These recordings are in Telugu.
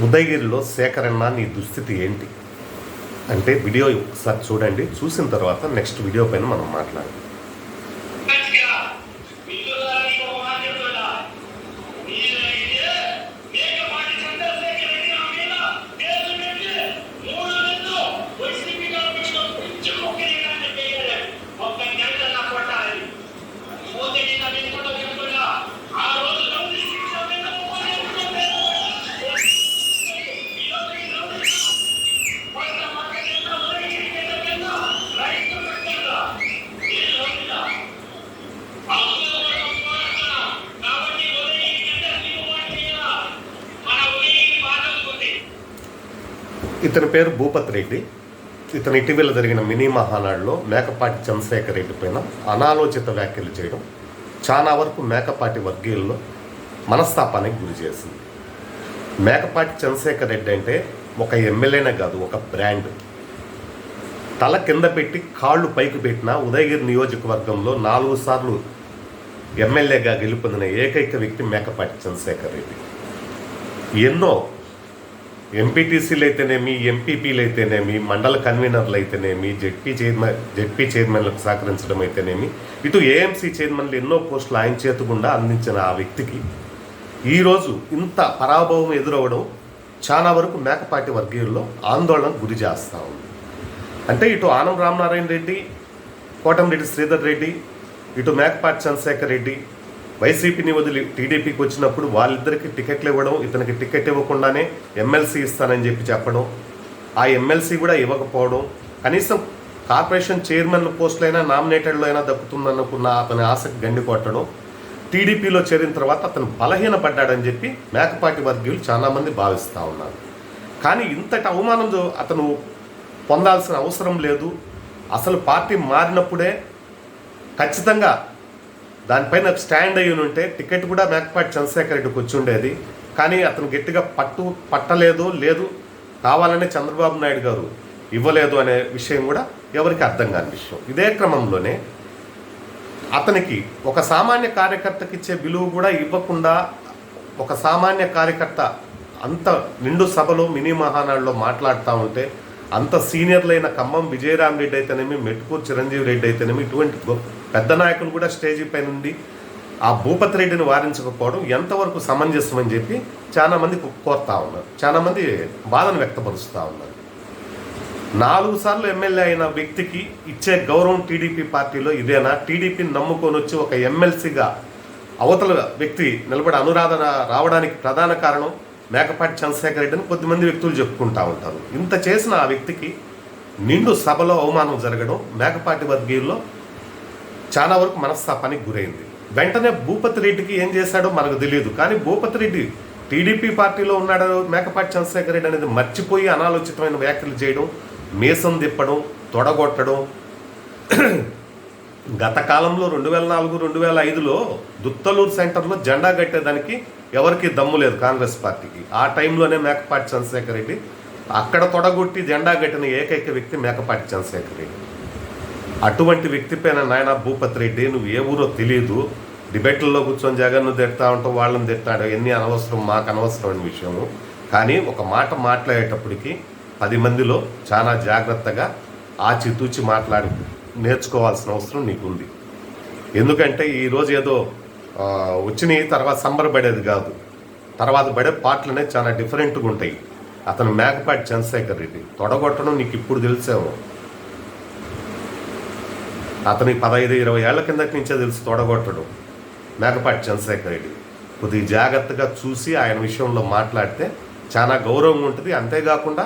ఉదయగిరిలో సేకరణ నీ దుస్థితి ఏంటి? అంటే వీడియో ఒకసారి చూడండి. చూసిన తర్వాత నెక్స్ట్ వీడియో పైన మనం మాట్లాడాలి ఇతని పేరు భూపత్ రెడ్డి. ఇతను ఇటీవల జరిగిన మినీ మహానాడులో మేకపాటి చంద్రశేఖర్ రెడ్డి పైన అనాలోచిత వ్యాఖ్యలు చేయడం చాలా వరకు మేకపాటి వర్గీయుల్లో మనస్తాపానికి గురి చేసింది. మేకపాటి చంద్రశేఖర్ రెడ్డి అంటే ఒక ఎమ్మెల్యేనే కాదు ఒక బ్రాండ్. తల కింద పెట్టి కాళ్ళు పైకి పెట్టిన ఉదయగిరి నియోజకవర్గంలో నాలుగు సార్లు ఎమ్మెల్యేగా గెలుపొందిన ఏకైక వ్యక్తి మేకపాటి చంద్రశేఖర్ రెడ్డి. ఎన్నో ఎంపీటీసీలు అయితేనేమి ఎంపీపీలు అయితేనేమి మండల కన్వీనర్లు అయితేనేమి జెడ్పీ చైర్మన్ జెడ్పీ చైర్మన్లకు సహకరించడం అయితేనేమి ఇటు ఏఎంసీ చైర్మన్లు ఎన్నో పోస్టులు ఆయన చేతకుండా అందించిన ఆ వ్యక్తికి ఈరోజు ఇంత పరాభవం ఎదురవ్వడం చాలా వరకు మేకపాటి వర్గీయుల్లో ఆందోళనకు గురి చేస్తూ ఉంది. అంటే ఇటు ఆనం రామనారాయణ రెడ్డి కోటంరెడ్డి శ్రీధర్ రెడ్డి ఇటు మేకపాటి చంద్రశేఖర్ రెడ్డి వైసీపీని వదిలి టీడీపీకి వచ్చినప్పుడు వాళ్ళిద్దరికి టికెట్లు ఇవ్వడం ఇతనికి టికెట్ ఇవ్వకుండానే ఎమ్మెల్సీ ఇస్తానని చెప్పి చెప్పడం ఆ ఎమ్మెల్సీ కూడా ఇవ్వకపోవడం కనీసం కార్పొరేషన్ చైర్మన్ పోస్టులైనా నామినేటెడ్లో అయినా దక్కుతుందనుకున్న అతని ఆసక్తి గండి కొట్టడం టీడీపీలో చేరిన తర్వాత అతను బలహీనపడ్డాడని చెప్పి మేకపాటి వర్గీయులు చాలామంది భావిస్తూ ఉన్నారు. కానీ ఇంతటి అవమానం అతను పొందాల్సిన అవసరం లేదు. అసలు పార్టీ మారినప్పుడే ఖచ్చితంగా దానిపైన స్టాండ్ అయ్యి ఉంటే టికెట్ కూడా మేకపాటి చంద్రశేఖర్ రెడ్డికి వచ్చి ఉండేది. కానీ అతను గట్టిగా పట్టు పట్టలేదు లేదు కావాలనే చంద్రబాబు నాయుడు గారు ఇవ్వలేదు అనే విషయం కూడా ఎవరికి అర్థం కాని విషయం. ఇదే క్రమంలోనే అతనికి ఒక సామాన్య కార్యకర్తకి ఇచ్చే విలువ కూడా ఇవ్వకుండా ఒక సామాన్య కార్యకర్త అంత నిండు సభలో మినీ మహానాడులో మాట్లాడుతూ ఉంటే అంత సీనియర్లైన ఖమ్మం విజయరామ్ రెడ్డి అయితేనేమి మెట్కూర్ చిరంజీవి రెడ్డి అయితేనేమి ఇటువంటి గొప్ప పెద్ద నాయకులు కూడా స్టేజీ పైన ఉండి ఆ భూపతి రెడ్డిని వారించకపోవడం ఎంతవరకు సమంజసం అని చెప్పి చాలా మంది కోరుతా ఉన్నారు. చాలా మంది బాధను వ్యక్తపరుస్తూ ఉన్నారు. నాలుగు సార్లు ఎమ్మెల్యే అయిన వ్యక్తికి ఇచ్చే గౌరవం టీడీపీ పార్టీలో ఇదేనా? టీడీపీని నమ్ముకొని వచ్చి ఒక ఎమ్మెల్సీగా అవతల వ్యక్తి నిలబడి అనురాధన రావడానికి ప్రధాన కారణం మేకపాటి చంద్రశేఖర్ రెడ్డిని కొద్దిమంది వ్యక్తులు చెప్పుకుంటా ఉంటారు. ఇంత చేసిన ఆ వ్యక్తికి నిండు సభలో అవమానం జరగడం మేకపాటి వర్గీయుల్లో చాలా వరకు మనస్తాపానికి గురైంది. వెంటనే భూపతి రెడ్డికి ఏం చేశాడో మనకు తెలియదు. కానీ భూపతి రెడ్డి టీడీపీ పార్టీలో ఉన్నాడు మేకపాటి చంద్రశేఖర్ రెడ్డి అనేది మర్చిపోయి అనాలోచితమైన వ్యాఖ్యలు చేయడం మీసం తిప్పడం తొడగొట్టడం. గత కాలంలో రెండు వేల నాలుగు రెండు వేల ఐదులో దుత్తలూరు సెంటర్లో జెండా కట్టేదానికి ఎవరికి దమ్ము లేదు కాంగ్రెస్ పార్టీకి. ఆ టైంలోనే మేకపాటి చంద్రశేఖర్ రెడ్డి అక్కడ తొడగొట్టి జెండా కట్టిన ఏకైక వ్యక్తి మేకపాటి చంద్రశేఖర్ రెడ్డి. అటువంటి వ్యక్తి పైన నాయన భూపతి రెడ్డి నువ్వు ఏ ఊరో తెలియదు డిబేట్లలో కూర్చొని జగన్ను తిడతా ఉంటావు వాళ్ళని తిట్టాడు. ఎన్ని అనవసరం మాకు అనవసరమైన విషయము. కానీ ఒక మాట మాట్లాడేటప్పటికి పది మందిలో చాలా జాగ్రత్తగా ఆచితూచి మాట్లాడి నేర్చుకోవాల్సిన అవసరం నీకుంది. ఎందుకంటే ఈరోజు ఏదో వచ్చినాయి తర్వాత సంబరపడేది కాదు. తర్వాత పడే పాటలనే చాలా డిఫరెంట్గా ఉంటాయి. అతను మేకపాటి చంద్రశేఖర్ రెడ్డి. తొడగొట్టడం నీకు ఇప్పుడు తెలిసేమో. అతని పదహైదు ఇరవై ఏళ్ళ కిందటి నుంచే తెలుసు తొడగొట్టడం. మేకపాటి చంద్రశేఖర్ రెడ్డి. కొద్దిగా జాగ్రత్తగా చూసి ఆయన విషయంలో మాట్లాడితే చాలా గౌరవం ఉంటుంది. అంతేకాకుండా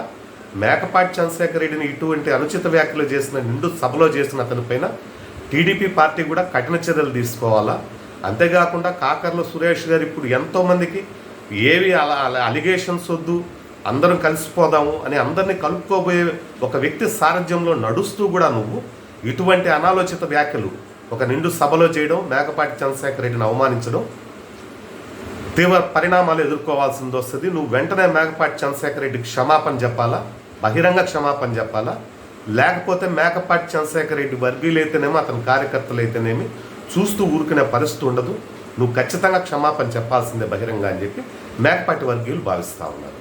మేకపాటి చంద్రశేఖర్ రెడ్డిని ఇటువంటి అనుచిత వ్యాఖ్యలు చేసిన నిండు సభలో చేసిన అతని పైన టీడీపీ పార్టీ కూడా కఠిన చర్యలు తీసుకోవాలా? అంతేకాకుండా కాకర్ల సురేష్ గారు ఇప్పుడు ఎంతోమందికి ఏవి అలా అలా అలిగేషన్స్ వద్దు అందరం కలిసిపోదాము అని అందరినీ కలుపుకోబోయే ఒక వ్యక్తి సారథ్యంలో నడుస్తూ కూడా నువ్వు ఇటువంటి అనాలోచిత వ్యాఖ్యలు ఒక నిండు సభలో చేయడం మేకపాటి చంద్రశేఖర్ రెడ్డిని అవమానించడం తీవ్ర పరిణామాలు ఎదుర్కోవాల్సింది వస్తుంది. నువ్వు వెంటనే మేకపాటి చంద్రశేఖర్ రెడ్డికి క్షమాపణ చెప్పాలా? బహిరంగ క్షమాపణ చెప్పాలా? లేకపోతే మేకపాటి చంద్రశేఖర్ రెడ్డి వర్గీయులు అయితేనేమో అతని కార్యకర్తలు అయితేనేమి చూస్తూ ఊరుకునే పరిస్థితి ఉండదు. నువ్వు ఖచ్చితంగా క్షమాపణ చెప్పాల్సిందే బహిరంగ అని చెప్పి మేకపాటి వర్గీయులు భావిస్తూ ఉన్నారు.